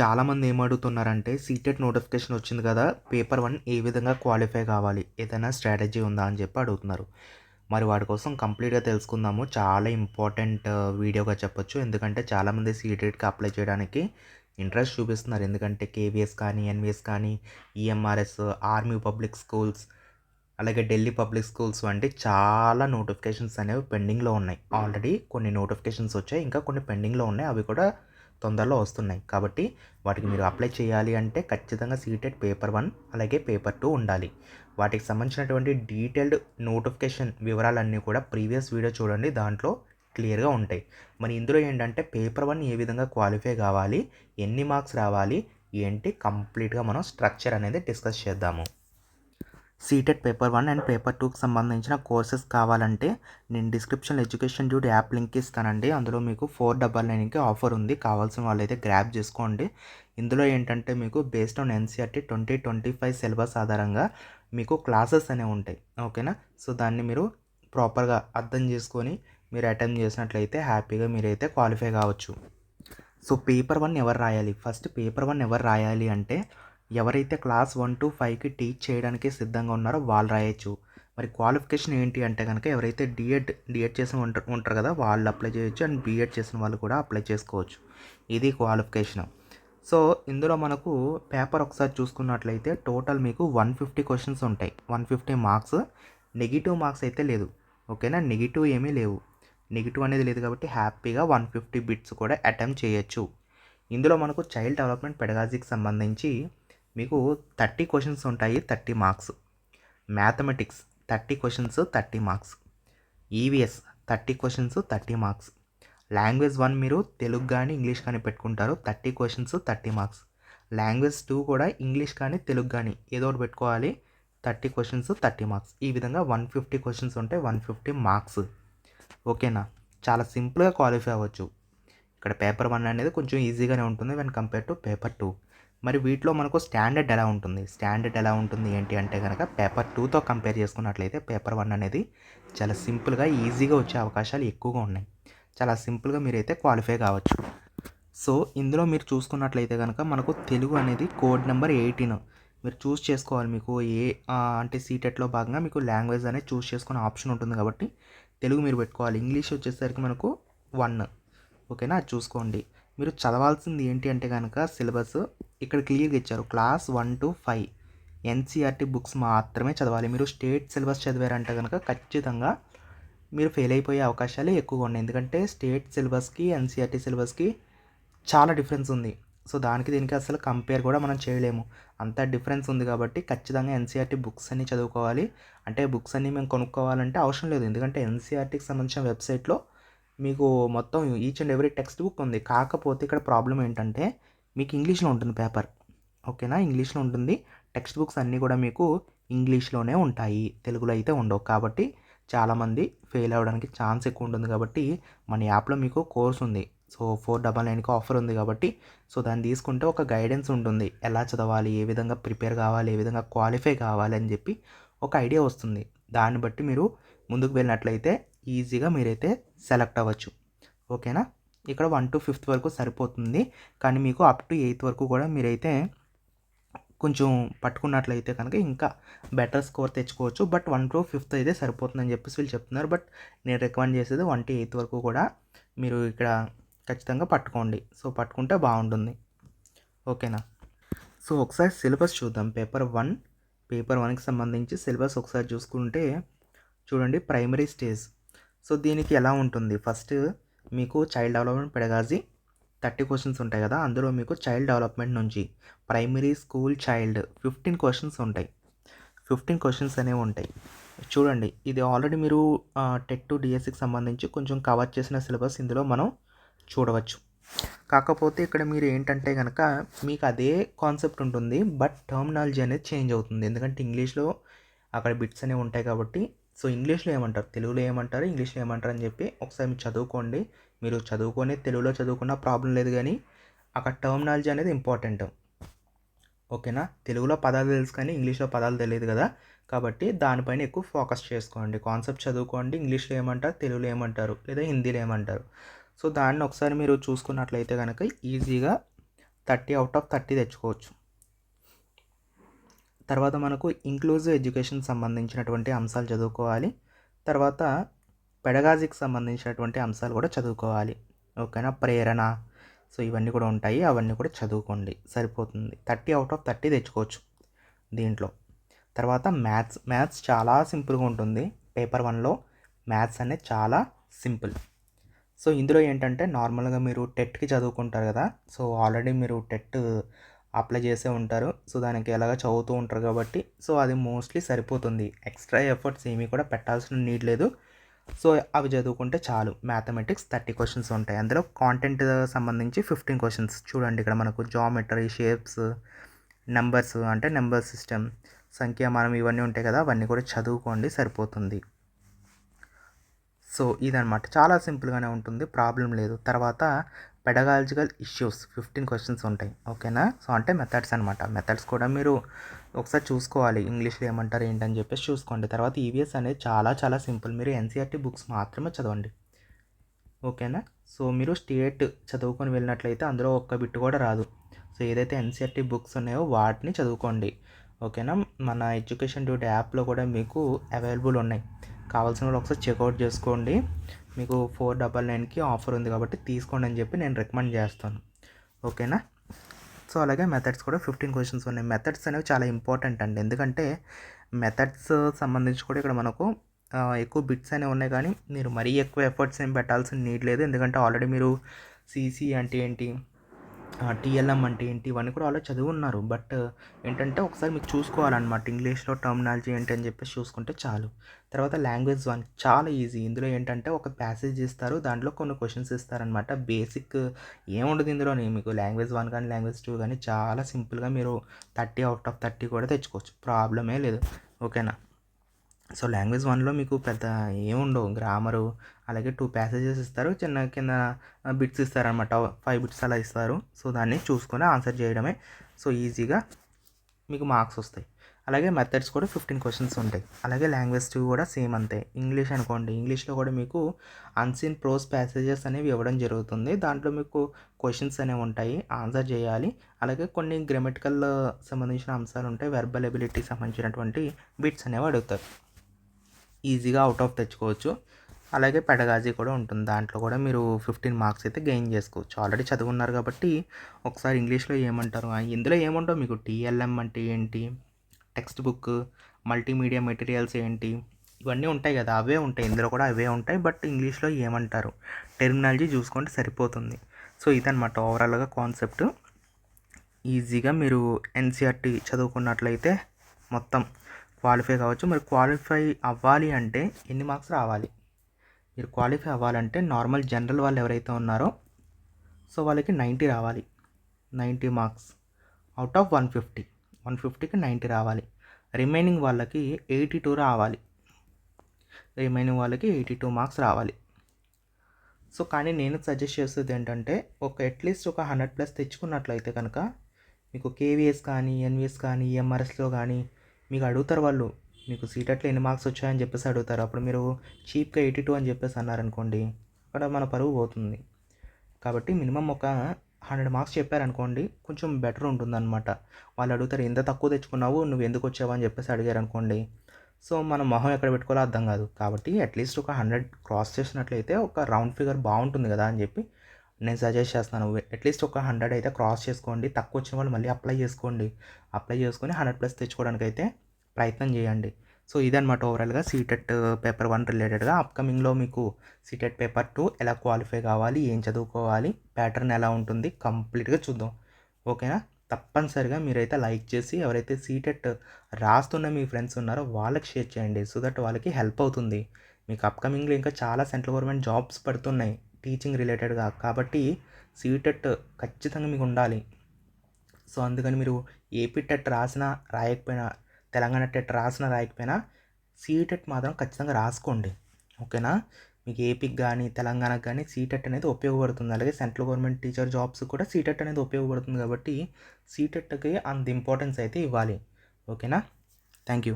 చాలామంది ఏమడుగుతున్నారంటే CTET notification వచ్చింది కదా పేపర్ వన్ ఏ విధంగా క్వాలిఫై కావాలి ఏదైనా స్ట్రాటజీ ఉందా అని చెప్పి అడుగుతున్నారు. మరి వాటి కోసం కంప్లీట్గా తెలుసుకుందాము. చాలా ఇంపార్టెంట్ వీడియోగా చెప్పొచ్చు. ఎందుకంటే చాలామంది సీటెట్కి అప్లై చేయడానికి ఇంట్రెస్ట్ చూపిస్తున్నారు. ఎందుకంటే కేవీఎస్ కానీ ఎన్విఎస్ కానీ ఈఎంఆర్ఎస్ ఆర్మీ పబ్లిక్ స్కూల్స్ అలాగే ఢిల్లీ పబ్లిక్ స్కూల్స్ వంటి చాలా నోటిఫికేషన్స్ అనేవి పెండింగ్లో ఉన్నాయి. ఆల్రెడీ కొన్ని నోటిఫికేషన్స్ వచ్చాయి. ఇంకా కొన్ని పెండింగ్లో ఉన్నాయి. అవి కూడా తొందరలో వస్తున్నాయి. కాబట్టి వాటికి మీరు అప్లై చేయాలి అంటే ఖచ్చితంగా సీటెట్ పేపర్ వన్ అలాగే పేపర్ టూ ఉండాలి. వాటికి సంబంధించినటువంటి డీటెయిల్డ్ నోటిఫికేషన్ వివరాలన్నీ కూడా ప్రీవియస్ వీడియో చూడండి. దాంట్లో క్లియర్గా ఉంటాయి. మరి ఇందులో ఏంటంటే పేపర్ వన్ ఏ విధంగా క్వాలిఫై కావాలి ఎన్ని మార్క్స్ రావాలి ఏంటి కంప్లీట్గా మనం స్ట్రక్చర్ అనేది డిస్కస్ చేద్దాము. CTET paper one and paper టూకి సంబంధించిన కోర్సెస్ కావాలంటే నేను డిస్క్రిప్షన్లో ఎడ్యుకేషన్ డ్యూట్ యాప్ లింక్ ఇస్తానండి. అందులో మీకు ఫోర్ డబల్ నైన్కి ఆఫర్ ఉంది. కావాల్సిన వాళ్ళైతే గ్రాప్ చేసుకోండి. ఇందులో ఏంటంటే మీకు based on NCERT twenty twenty five syllabus ఆధారంగా మీకు క్లాసెస్ అనేవి ఉంటాయి. ఓకేనా? సో దాన్ని మీరు ప్రాపర్గా అర్థం చేసుకొని మీరు అటెంప్ట్ చేసినట్లయితే హ్యాపీగా మీరైతే క్వాలిఫై కావచ్చు. సో పేపర్ వన్ ఎవరు రాయాలి? ఫస్ట్ పేపర్ వన్ ఎవరు రాయాలి అంటే ఎవరైతే క్లాస్ వన్ టు ఫైవ్కి టీచ్ చేయడానికి సిద్ధంగా ఉన్నారో వాళ్ళు రాయొచ్చు. మరి క్వాలిఫికేషన్ ఏంటి అంటే కనుక ఎవరైతే డిఎడ్ డిఎడ్ చేసిన ఉంటారు ఉంటారు కదా వాళ్ళు అప్లై చేయొచ్చు అండ్ బీఎడ్ చేసిన వాళ్ళు కూడా అప్లై చేసుకోవచ్చు. ఇది క్వాలిఫికేషన్. సో ఇందులో మనకు పేపర్ ఒకసారి చూసుకున్నట్లయితే టోటల్ మీకు వన్ ఫిఫ్టీ క్వశ్చన్స్ ఉంటాయి. One fifty marks. Negative marks అయితే లేదు. ఓకేనా? నెగిటివ్ ఏమీ లేవు. నెగిటివ్ అనేది లేదు కాబట్టి హ్యాపీగా వన్ ఫిఫ్టీ బిట్స్ కూడా అటెంప్ట్ చేయొచ్చు. ఇందులో మనకు చైల్డ్ డెవలప్మెంట్ పెడగాజీకి సంబంధించి మీకు థర్టీ క్వశ్చన్స్ ఉంటాయి thirty marks. Mathematics thirty questions thirty marks. EVS thirty questions thirty marks. Language one మీరు తెలుగు కానీ ఇంగ్లీష్ కానీ పెట్టుకుంటారు thirty questions thirty marks. Language two కూడా ఇంగ్లీష్ కానీ తెలుగు కానీ ఏదో ఒకటి పెట్టుకోవాలి థర్టీ క్వశ్చన్స్ థర్టీ మార్క్స్. ఈ విధంగా వన్ ఫిఫ్టీ క్వశ్చన్స్ ఉంటాయి వన్ ఫిఫ్టీ మార్క్స్ ఓకేనా? చాలా సింపుల్గా క్వాలిఫై అవ్వచ్చు. ఇక్కడ పేపర్ వన్ అనేది కొంచెం ఈజీగానే ఉంటుంది when compare to paper two మరి వీటిలో మనకు స్టాండర్డ్ ఎలా ఉంటుంది? స్టాండర్డ్ ఎలా ఉంటుంది ఏంటి అంటే కనుక పేపర్ టూతో కంపేర్ చేసుకున్నట్లయితే పేపర్ వన్ అనేది చాలా సింపుల్గా ఈజీగా వచ్చే అవకాశాలు ఎక్కువగా ఉన్నాయి. చాలా సింపుల్గా మీరైతే క్వాలిఫై కావచ్చు. సో ఇందులో మీరు చూసుకున్నట్లయితే కనుక మనకు తెలుగు అనేది కోడ్ నెంబర్ ఎయిటీన్ మీరు చూస్ చేసుకోవాలి మీకు. ఏ అంటే సీటెట్లో భాగంగా మీకు లాంగ్వేజ్ అనేది చూస్ చేసుకునే ఆప్షన్ ఉంటుంది కాబట్టి తెలుగు మీరు పెట్టుకోవాలి. ఇంగ్లీష్ వచ్చేసరికి మనకు వన్ ఓకేనా? అది చూసుకోండి. మీరు చదవాల్సింది ఏంటి అంటే కనుక సిలబస్ ఇక్కడ క్లియర్గా ఇచ్చారు. Class one to five. NCERT books మాత్రమే చదవాలి. మీరు స్టేట్ సిలబస్ చదివారంటే కనుక ఖచ్చితంగా మీరు ఫెయిల్ అయిపోయే అవకాశాలే ఎక్కువగా ఉన్నాయి. ఎందుకంటే స్టేట్ సిలబస్కి ఎన్సీఆర్టీ సిలబస్కి చాలా డిఫరెన్స్ ఉంది. సో దానికి దీనికి అసలు కంపేర్ కూడా మనం చేయలేము. అంత డిఫరెన్స్ ఉంది కాబట్టి ఖచ్చితంగా ఎన్సీఆర్టీ బుక్స్ అన్ని చదువుకోవాలి. అంటే బుక్స్ అన్నీ మేము కొనుక్కోవాలంటే అవసరం లేదు. ఎందుకంటే ఎన్సీఆర్టీకి సంబంధించిన వెబ్సైట్లో మీకు మొత్తం each and every text book ఉంది. కాకపోతే ఇక్కడ ప్రాబ్లం ఏంటంటే మీకు ఇంగ్లీష్లో ఉంటుంది పేపర్. ఓకేనా? ఇంగ్లీష్లో ఉంటుంది. టెక్స్ట్ బుక్స్ అన్నీ కూడా మీకు ఇంగ్లీష్లోనే ఉంటాయి. తెలుగులో అయితే ఉండవు. కాబట్టి చాలామంది ఫెయిల్ అవ్వడానికి ఛాన్స్ ఎక్కువ ఉంటుంది కాబట్టి మన యాప్లో మీకు కోర్స్ ఉంది. సో ఫోర్ డబల్ నైన్కి ఆఫర్ ఉంది కాబట్టి సో దాన్ని తీసుకుంటే ఒక గైడెన్స్ ఉంటుంది. ఎలా చదవాలి ఏ విధంగా ప్రిపేర్ కావాలి ఏ విధంగా క్వాలిఫై కావాలి అని చెప్పి ఒక ఐడియా వస్తుంది. దాన్ని బట్టి మీరు ముందుకు వెళ్ళినట్లయితే ఈజీగా మీరైతే సెలెక్ట్ అవ్వచ్చు. ఓకేనా? ఇక్కడ వన్ టు ఫిఫ్త్ వరకు సరిపోతుంది. కానీ మీకు అప్ టు ఎయిత్ వరకు కూడా మీరైతే కొంచెం పట్టుకున్నట్లయితే కనుక ఇంకా బెటర్ స్కోర్ తెచ్చుకోవచ్చు. బట్ వన్ టు ఫిఫ్త్ అయితే సరిపోతుందని చెప్పేసి వీళ్ళు చెప్తున్నారు. బట్ నేను రికమెండ్ చేసేది వన్ టు ఎయిత్ వరకు కూడా మీరు ఇక్కడ ఖచ్చితంగా పట్టుకోండి. సో పట్టుకుంటే బాగుంటుంది. ఓకేనా? సో ఒకసారి సిలబస్ చూద్దాం. పేపర్ వన్ పేపర్ వన్కి సంబంధించి సిలబస్ ఒకసారి చూసుకుంటే చూడండి ప్రైమరీ స్టేజ్. సో దీనికి ఎలా ఉంటుంది? ఫస్ట్ మీకు child development pedagogy thirty questions ఉంటాయి కదా అందులో మీకు చైల్డ్ డెవలప్మెంట్ నుంచి primary school child fifteen questions ఉంటాయి. ఫిఫ్టీన్ క్వశ్చన్స్ అనేవి ఉంటాయి. చూడండి ఇది ఆల్రెడీ మీరు టెట్ టు డిఎస్సికి సంబంధించి కొంచెం కవర్ చేసిన సిలబస్ ఇందులో మనం చూడవచ్చు. కాకపోతే ఇక్కడ మీరు ఏంటంటే కనుక మీకు అదే కాన్సెప్ట్ ఉంటుంది బట్ టర్మినాలజీ అనేది చేంజ్ అవుతుంది. ఎందుకంటే ఇంగ్లీష్లో అక్కడ బిట్స్ అనేవి ఉంటాయి కాబట్టి సో ఇంగ్లీష్లో ఏమంటారు? తెలుగులో ఏమంటారు? ఇంగ్లీష్లో ఏమంటారు అని చెప్పి ఒకసారి మీరు చదువుకోండి. మీరు చదువుకొని తెలుగులో చదువుకున్న ప్రాబ్లం లేదు కానీ అక్కడ టర్మినాలజీ అనేది ఇంపార్టెంట్ ఓకేనా? తెలుగులో పదాలు తెలుసు కానీ ఇంగ్లీష్లో పదాలు తెలియదు కదా? కాబట్టి దానిపైన ఎక్కువ ఫోకస్ చేసుకోండి. కాన్సెప్ట్ చదువుకోండి. ఇంగ్లీష్లో ఏమంటారు? తెలుగులో ఏమంటారు? లేదా హిందీలో ఏమంటారు? సో దాన్ని ఒకసారి మీరు చూసుకున్నట్లయితే కనుక ఈజీగా థర్టీ అవుట్ ఆఫ్ థర్టీ తెచ్చుకోవచ్చు. తర్వాత మనకు ఇంక్లూజివ్ ఎడ్యుకేషన్ సంబంధించినటువంటి అంశాలు చదువుకోవాలి. తర్వాత పెడగాజికి సంబంధించినటువంటి అంశాలు కూడా చదువుకోవాలి. ఓకేనా? ప్రేరణ. సో ఇవన్నీ కూడా ఉంటాయి. అవన్నీ కూడా చదువుకోండి. సరిపోతుంది. థర్టీ అవుట్ ఆఫ్ థర్టీ తెచ్చుకోవచ్చు దీంట్లో. తర్వాత మ్యాథ్స్ మ్యాథ్స్ చాలా సింపుల్గా ఉంటుంది. పేపర్ వన్లో మ్యాథ్స్ అనేది చాలా సింపుల్. సో ఇందులో ఏంటంటే నార్మల్గా మీరు టెట్కి చదువుకుంటారు కదా. సో ఆల్రెడీ మీరు టెట్ అప్లై చేసే ఉంటారు. సో దానికి ఎలాగ చదువుతూ ఉంటారు కాబట్టి సో అది మోస్ట్లీ సరిపోతుంది. ఎక్స్ట్రా ఎఫర్ట్స్ ఏమీ కూడా పెట్టాల్సిన నీడ్ లేదు. సో అవి చదువుకుంటే చాలు. మ్యాథమెటిక్స్ థర్టీ క్వశ్చన్స్ ఉంటాయి. అందులో కాంటెంట్ సంబంధించి ఫిఫ్టీన్ క్వశ్చన్స్. చూడండి ఇక్కడ మనకు జామెట్రీ షేప్స్ నెంబర్స్ అంటే నెంబర్ సిస్టమ్ సంఖ్యామానం ఇవన్నీ ఉంటాయి కదా అవన్నీ కూడా చదువుకోండి సరిపోతుంది. సో ఇదనమాట చాలా సింపుల్గానే ఉంటుంది. ప్రాబ్లం లేదు. తర్వాత పెడగాలజికల్ ఇష్యూస్ ఫిఫ్టీన్ క్వశ్చన్స్ ఉంటాయి. ఓకేనా? సో అంటే మెథడ్స్ అనమాట మెథడ్స్ కూడా మీరు ఒకసారి చూసుకోవాలి. ఇంగ్లీష్లో ఏమంటారు ఏంటని చెప్పేసి చూసుకోండి. తర్వాత ఈవీఎస్ అనేది చాలా చాలా సింపుల్ మీరు ఎన్సీఆర్టీ బుక్స్ మాత్రమే చదవండి. ఓకేనా? సో మీరు స్టేట్ చదువుకొని వెళ్ళినట్లయితే అందులో ఒక్క బిట్టు కూడా రాదు. సో ఏదైతే ఎన్సీఆర్టీ బుక్స్ ఉన్నాయో వాటిని చదువుకోండి. ఓకేనా? మన ఎడ్యుకేషన్ డ్యూటీ యాప్లో కూడా మీకు అవైలబుల్ ఉన్నాయి. కావాల్సిన వాళ్ళు ఒకసారి చెక్అవుట్ చేసుకోండి. మీకు ఫోర్ డబల్ నైన్కి ఆఫర్ ఉంది కాబట్టి తీసుకోండి అని చెప్పి నేను రికమెండ్ చేస్తాను. ఓకేనా? సో అలాగే మెథడ్స్ కూడా ఫిఫ్టీన్ క్వశ్చన్స్ ఉన్నాయి. మెథడ్స్ అనేవి చాలా ఇంపార్టెంట్ అండి. ఎందుకంటే మెథడ్స్ సంబంధించి కూడా ఇక్కడ మనకు ఎక్కువ బిట్స్ అనేవి ఉన్నాయి కానీ మీరు మరీ ఎక్కువ ఎఫర్ట్స్ ఏం పెట్టాల్సిన నీడ్ లేదు. ఎందుకంటే ఆల్రెడీ మీరు సీసీ అంటే ఏంటి టీఎల్ఎం అంటే ఏంటి? ఇవన్నీ కూడా వాళ్ళు చదివి ఉన్నారు బట్ ఏంటంటే ఒకసారి మీకు చూసుకోవాలన్నమాట. ఇంగ్లీష్లో టర్మినాలజీ ఏంటి అని చెప్పేసి చూసుకుంటే చాలు. తర్వాత లాంగ్వేజ్ వన్ చాలా ఈజీ. ఇందులో ఏంటంటే ఒక ప్యాసేజ్ ఇస్తారు. దాంట్లో కొన్ని క్వశ్చన్స్ ఇస్తారనమాట బేసిక్ ఏముండదు ఇందులోని. మీకు లాంగ్వేజ్ వన్ కానీ లాంగ్వేజ్ టూ కానీ చాలా సింపుల్గా మీరు థర్టీ అవుట్ ఆఫ్ థర్టీ కూడా తెచ్చుకోవచ్చు. ప్రాబ్లమే లేదు. ఓకేనా? సో లాంగ్వేజ్ వన్లో మీకు పెద్ద ఏముండవు. గ్రామరు అలాగే టూ ప్యాసేజెస్ ఇస్తారు. చిన్న కింద బిట్స్ ఇస్తారనమాట ఫైవ్ బిట్స్ అలా ఇస్తారు. సో దాన్ని చూసుకొని ఆన్సర్ చేయడమే. సో ఈజీగా మీకు మార్క్స్ వస్తాయి. అలాగే మెథడ్స్ కూడా ఫిఫ్టీన్ క్వశ్చన్స్ ఉంటాయి. అలాగే లాంగ్వేజ్ టూ కూడా సేమ్ అంతే. ఇంగ్లీష్ అనుకోండి. ఇంగ్లీష్లో కూడా మీకు అన్సీన్ ప్రోస్ ప్యాసేజెస్ అనేవి ఇవ్వడం జరుగుతుంది. దాంట్లో మీకు క్వశ్చన్స్ అనేవి ఉంటాయి. ఆన్సర్ చేయాలి. అలాగే కొన్ని గ్రామటికల్ సంబంధించిన అంశాలు ఉంటాయి. వెర్బల్ ఎబిలిటీ సంబంధించినటువంటి బిట్స్ అనేవి అడుగుతారు. ఈజీగా అవుట్ ఆఫ్ తెచ్చుకోవచ్చు. అలాగే పెడగాజీ కూడా ఉంటుంది. దాంట్లో కూడా మీరు ఫిఫ్టీన్ మార్క్స్ అయితే గెయిన్ చేసుకోవచ్చు. ఆల్రెడీ చదువున్నారు కాబట్టి ఒకసారి ఇంగ్లీష్లో ఏమంటారు? ఇందులో ఏముండవు మీకు? టీఎల్ఎం అంటే ఏంటి? టెక్స్ట్ బుక్ మల్టీమీడియా మెటీరియల్స్ ఏంటి? ఇవన్నీ ఉంటాయి కదా అవే ఉంటాయి. ఇందులో కూడా అవే ఉంటాయి. బట్ ఇంగ్లీష్లో ఏమంటారు? టెర్మినాలజీ చూసుకుంటే సరిపోతుంది. సో ఇదనమాట ఓవరాల్గా కాన్సెప్ట్ ఈజీగా మీరు ఎన్సీఆర్టీ చదువుకున్నట్లయితే మొత్తం క్వాలిఫై కావచ్చు. మరి క్వాలిఫై అవ్వాలి అంటే ఎన్ని మార్క్స్ రావాలి? మీరు క్వాలిఫై అవ్వాలంటే నార్మల్ జనరల్ వాళ్ళు ఎవరైతే ఉన్నారో సో వాళ్ళకి నైంటీ రావాలి. Ninety marks out of one fifty one ఫిఫ్టీకి నైంటీ రావాలి. రిమైనింగ్ వాళ్ళకి ఎయిటీ టూ రావాలి. రిమైనింగ్ వాళ్ళకి ఎయిటీ టూ మార్క్స్ రావాలి. సో కానీ నేను సజెస్ట్ చేస్తుంది ఏంటంటే ఒక అట్లీస్ట్ ఒక హండ్రెడ్ ప్లస్ తెచ్చుకున్నట్లయితే కనుక మీకు కేవీఎస్ కానీ ఎన్విఎస్ కానీ ఈఎంఆర్ఎస్లో కానీ మీకు అడుగుతారు వాళ్ళు మీకు సీట్ అట్లా ఎన్ని మార్క్స్ వచ్చాయని చెప్పేసి అడుగుతారు. అప్పుడు మీరు చీప్గా ఎయిటీ టూ అని చెప్పేసి అన్నారనుకోండి అక్కడ మన పరువు పోతుంది. కాబట్టి మినిమం ఒక హండ్రెడ్ మార్క్స్ చెప్పారనుకోండి కొంచెం బెటర్ ఉంటుందన్నమాట. వాళ్ళు అడుగుతారు ఎంత తక్కువ తెచ్చుకున్నావు? నువ్వు ఎందుకు వచ్చావు? అని చెప్పేసి అడిగారు అనుకోండి సో మనం మొహం ఎక్కడ పెట్టుకోవాలో అర్థం కాదు. కాబట్టి అట్లీస్ట్ ఒక హండ్రెడ్ క్రాస్ చేసినట్లయితే ఒక రౌండ్ ఫిగర్ బాగుంటుంది కదా అని చెప్పి నేను సజెస్ట్ చేస్తాను అట్లీస్ట్ ఒక హండ్రెడ్ అయితే క్రాస్ చేసుకోండి. తక్కువ వచ్చిన వాళ్ళు మళ్ళీ అప్లై చేసుకోండి. అప్లై చేసుకొని హండ్రెడ్ ప్లస్ తెచ్చుకోవడానికి అయితే ప్రయత్నం చేయండి. సో ఇదనమాట ఓవరాల్గా సీటెట్ పేపర్ వన్ రిలేటెడ్గా అప్కమింగ్లో మీకు సీటెట్ పేపర్ టూ ఎలా క్వాలిఫై కావాలి ఏం చదువుకోవాలి ప్యాటర్న్ ఎలా ఉంటుంది కంప్లీట్గా చూద్దాం. ఓకేనా తప్పనిసరిగా మీరైతే లైక్ చేసి ఎవరైతే సీటెట్ రాస్తున్న మీ ఫ్రెండ్స్ ఉన్నారో వాళ్ళకి షేర్ చేయండి. సో దట్ వాళ్ళకి హెల్ప్ అవుతుంది. మీకు అప్కమింగ్లో ఇంకా చాలా సెంట్రల్ గవర్నమెంట్ జాబ్స్ పడుతున్నాయి. టీచింగ్ రిలేటెడ్గా కాబట్టి సీటెట్ ఖచ్చితంగా మీకు ఉండాలి. సో అందుకని మీరు ఏపీ టెట్ రాసినా రాయకపోయినా తెలంగాణ టెట్ రాసినా రాయకపోయినా సీటెట్ మాత్రం ఖచ్చితంగా రాసుకోండి. ఓకేనా? మీకు ఏపీకి కానీ తెలంగాణకు కానీ సీటెట్ అనేది ఉపయోగపడుతుంది. అలాగే సెంట్రల్ గవర్నమెంట్ టీచర్ జాబ్స్ కూడా సీటెట్ అనేది ఉపయోగపడుతుంది కాబట్టి సీటెట్కి అంత ఇంపార్టెన్స్ అయితే ఇవ్వాలి. ఓకేనా? Thank you